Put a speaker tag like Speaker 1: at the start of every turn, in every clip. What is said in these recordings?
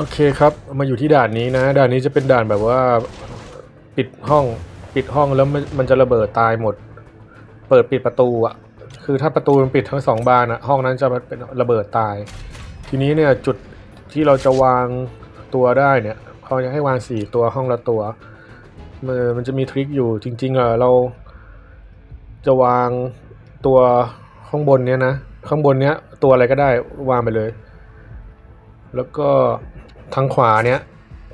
Speaker 1: โอเคครับ มาอยู่ที่ด่านนี้นะ ด่านนี้จะเป็นด่านแบบว่าปิดห้องปิดห้องแล้วมันจะระเบิดตายหมด เปิดปิดประตูอะคือถ้าประตูมันปิดทั้งสองบานอะห้องนั้นจะเป็นระเบิดตาย ทีนี้เนี่ยจุดที่เราจะวางตัวได้เนี่ยเขาจะให้วางสี่ตัวห้องละตัวมันมันจะมีทริคอยู่จริงๆอะเราจะวางตัวข้างบนเนี้ยนะข้างบนเนี้ยตัวอะไรก็ได้วางไปเลย แล้วก็ ทางขวาเนี้ย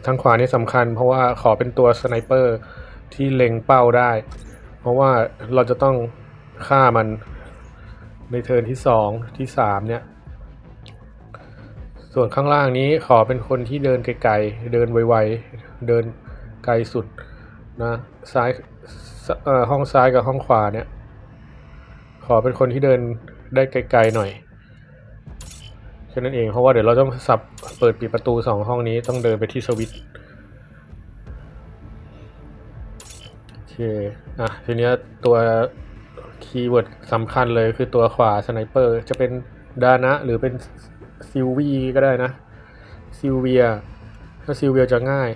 Speaker 1: ทางขวานี่สำคัญ เพราะว่าขอเป็นตัวสไนเปอร์ที่เล็งเป้าได้ เพราะว่าเราจะต้องฆ่ามันในเทิร์นที่สองที่สามเนี่ย ส่วนข้างล่างนี้ขอเป็นคนที่เดินไกลๆ เดินไวๆ เดินไกลสุดนะซ้ายห้องซ้ายกับห้องขวาเนี่ย ขอเป็นคนที่เดินได้ไกลๆหน่อย แค่นั้นเองเพราะว่าเดี๋ยวเราต้องสับเปิดปิดประตูสองห้องนี้ต้องเดินไปที่สวิตช์โอเคอะทีเนี้ยตัวคีย์เวิร์ดสำคัญเลยคือตัวขวาสไนเปอร์จะเป็นดานะหรือเป็นซิลวีก็ได้นะซิลเวียถ้าซิลเวียจะง่าย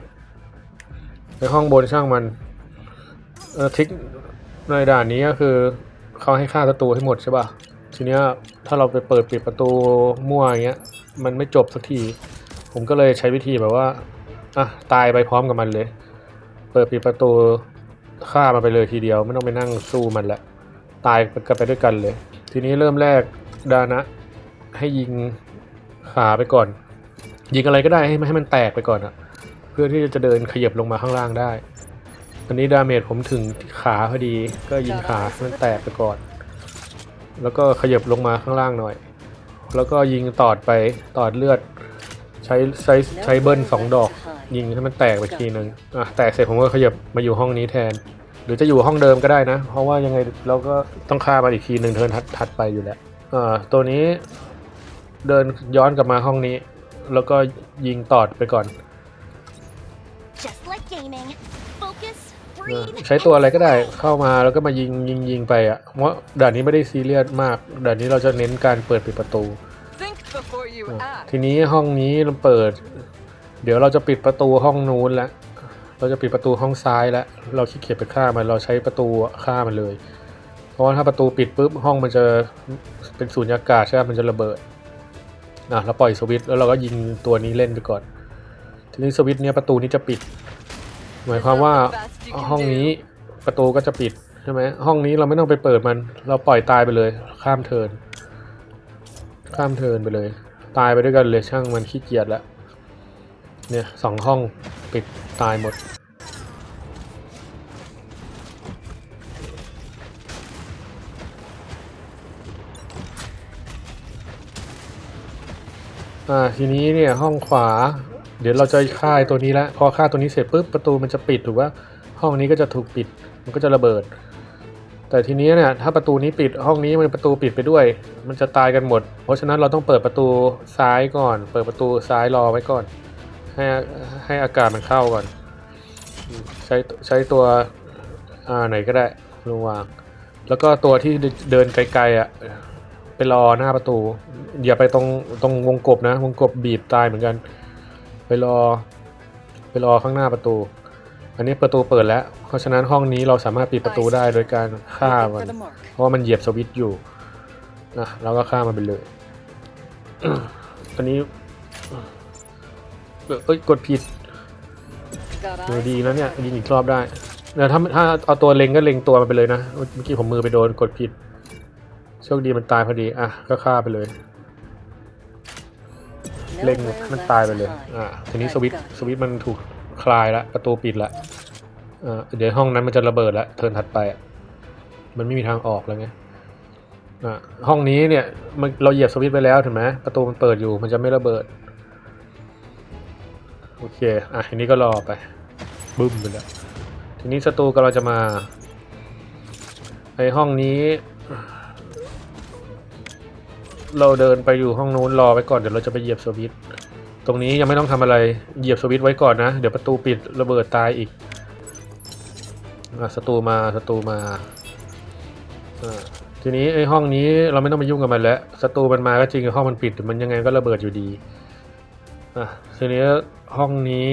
Speaker 1: ในห้องบนช่างมันเออทิกในด่านนี้ก็คือเขาให้ฆ่าศัตรูให้หมดใช่ป่ะทีเนี้ย ถ้าเราไปเปิดปิดประตูมั่วอย่างเงี้ยมันไม่จบสักที ผมก็เลยใช้วิธีแบบว่าอะตายไปพร้อมกับมันเลย เปิดปิดประตูฆ่ามันไปเลยทีเดียว ไม่ต้องไปนั่งสู้มันละตายกันไปด้วยกันเลย ทีนี้เริ่มแรกดานะ ให้ยิงขาไปก่อน ยิงอะไรก็ได้ให้ให้มันแตกไปก่อนอะเพื่อที่จะเดินขยับลงมาข้างล่างได้อันนี้ดาเมจผมถึงขาพอดีก็ยิงขาให้มันแตกไปก่อน แล้วก็ขยับลงมาข้างล่างหน่อย แล้วก็ยิงตอดไปตอดเลือด ใช้ใช้ใช้เบิ้ลสองดอก ยิงให้มันแตกไปทีนึงอะแตกเสร็จผมก็ขยับมาอยู่ห้องนี้แทน หรือจะอยู่ห้องเดิมก็ได้นะ เพราะว่ายังไงเราก็ต้องฆ่ามันอีกทีหนึ่งเทินถัดถัดไปอยู่แล้วอ่าตัวนี้เดินย้อนกลับมาห้องนี้ แล้วก็ยิงตอดไปก่อน
Speaker 2: Just like gaming.
Speaker 1: ใช้ตัวอะไรก็ได้เข้ามาแล้วก็มายิงยิงยิงไปอะเพราะด่านนี้ไม่ได้ซีเรียสมากด่านนี้เราจะเน้นการเปิดปิดประตู
Speaker 3: Think before you
Speaker 1: อะ
Speaker 3: act.
Speaker 1: ทีนี้ห้องนี้เราเปิด เดี๋ยวเราจะปิดประตูห้องนู้นแล้วเราจะปิดประตูห้องซ้ายแล้วเราขี้เกียจไปฆ่ามันเราใช้ประตูฆ่ามันเลย เพราะว่าถ้าประตูปิดปุ๊บห้องมันจะเป็นสูญญากาศใช่ไหมมันจะระเบิดนะเราปล่อยสวิตช์แล้วเราก็ยิงตัวนี้เล่นไปก่อน ทีนี้สวิตช์เนี้ยประตูนี้จะปิด หมายความว่า ห้องนี้ประตูก็จะปิดใช่ไหมห้องนี้เราไม่ต้องไปเปิดมัน เราปล่อยตายไปเลย ข้ามเทิน ข้ามเทินไปเลย ตายไปด้วยกันเลยช่างมันขี้เกียจแล้วเนี่ยสองห้องปิดตายหมด อ่าทีนี้เนี่ยห้องขวา เดี๋ยวเราจะฆ่าตัวนี้แล้วพอฆ่าตัวนี้เสร็จปุ๊บประตูมันจะปิดถูกว่า ห้องนี้ก็จะถูกปิดมันก็จะระเบิด แต่ทีนี้เนี่ยถ้าประตูนี้ปิดห้องนี้มันประตูปิดไปด้วย มันจะตายกันหมด เพราะฉะนั้นเราต้องเปิดประตูซ้ายก่อน เปิดประตูซ้ายรอไว้ก่อน ให้ให้อากาศมันเข้าก่อน ใช้ใช้ตัวอ่าไหนก็ได้ลงวาง แล้วก็ตัวที่เดินไกลๆอะไปรอหน้าประตูอย่าไปตรงตรงวงกบนะ วงกบบีบตายเหมือนกัน ไปรอ ไปรอข้างหน้าประตู อันนี้ประตูเปิดแล้ว เพราะฉะนั้นห้องนี้เราสามารถปิดประตูได้โดยการฆ่ามัน เพราะว่ามันเหยียบสวิตช์อยู่นะเราก็ฆ่ามันไปเลยอันนี้เอ้ยกดผิด
Speaker 3: Got
Speaker 1: เออ
Speaker 3: eyes?
Speaker 1: ดีนะเนี่ยยิงอีกรอบได้แต่ถ้าถ้าเอาตัวเล็งก็เล็งตัวมันไปเลยนะเมื่อกี้ผมมือไปโดนกดผิดโชคดีมันตายพอดีอะก็ฆ่าไปเลย เล็งมันตายไปเลยอะทีนี้สวิตช์สวิตช์มันถูก คลายแล้วประตูปิดแล้วเดี๋ยวห้องนั้นมันจะระเบิดแล้วเทิร์นถัดไป มันไม่มีทางออกแล้วไงห้องนี้เนี่ยมันเราเหยียบสวิตช์ไปแล้วถูกไหมประตูมันเปิดอยู่มันจะไม่ระเบิด โอเค อะทีนี้ก็รอไป บึ้มไปแล้ว ทีนี้ศัตรูกำลังจะมาไอห้องนี้ เราเดินไปอยู่ห้องนู้นรอไว้ก่อนเดี๋ยวเราจะไปเหยียบสวิตช์ ตรงนี้ยังไม่ต้องทำอะไรเหยียบสวิตช์ไว้ก่อนนะ เดี๋ยวประตูปิดระเบิดตายอีกอะศัตรูมาศัตรูมาอ่าทีนี้ไอ้ห้องนี้เราไม่ต้องไปยุ่งกับมันแล้วศัตรูมันมาก็จริงห้องมันปิดมันยังไงก็ระเบิดอยู่ดีอะทีนี้ห้องนี้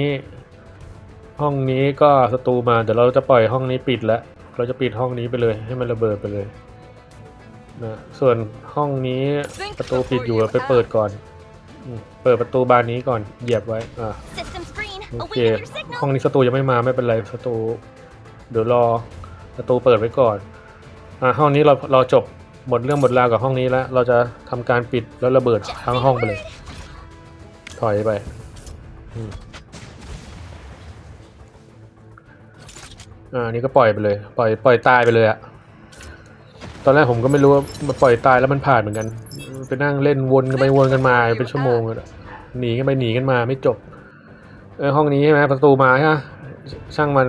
Speaker 1: ห้องนี้ก็ศัตรูมาเดี๋ยวเราจะปล่อยห้องนี้ปิดแล้วเราจะปิดห้องนี้ไปเลย ให้มันระเบิดไปเลยนะส่วนห้องนี้ประตูปิดอยู่ไปเปิดก่อน เปิดประตูบานนี้ก่อนเหยียบไว้อะ
Speaker 2: System screen.
Speaker 1: โอเค
Speaker 2: Awaiting your
Speaker 1: ห้อง
Speaker 2: signal.
Speaker 1: นี้ศัตรูยังไม่มาไม่เป็นไรศัตรูเดี๋ยวรอประตูเปิดไว้ก่อนอ่าห้องนี้เราเราจบหมดเรื่องหมดราวกับห้องนี้แล้ว เราจะทำการปิดแล้วระเบิดทั้งห้องไปเลย ถอยไปอืมอ่านี่ก็ปล่อยไปเลย ปล่อยปล่อยตายไปเลยอะตอนแรกผมก็ไม่รู้ว่ามันปล่อยตายแล้วมันผ่านเหมือนกัน ไปนั่งเล่นวนกันไปวนกันมาเป็นชั่วโมงเลยหนีกันไปหนีกันมาไม่จบ เออห้องนี้ใช่ไหมประตูมาใช่ไหมช่างมัน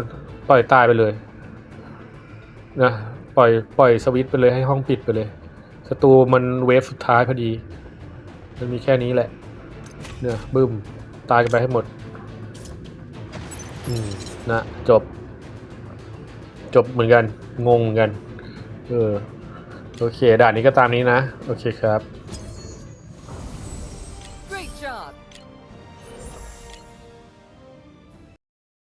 Speaker 1: ปล่อยตายไปเลยนะปล่อยปล่อยสวิตไปเลยให้ห้องปิดไปเลยศัตรูมันเวฟสุดท้ายพอดี มันมีแค่นี้แหละ เนี่ยบึ้มตายกันไปให้หมด อืมนะจบ จบเหมือนกัน งงเหมือนกัน เออ โอเค ด่านนี้ก็ตามนี้นะ โอเคครับ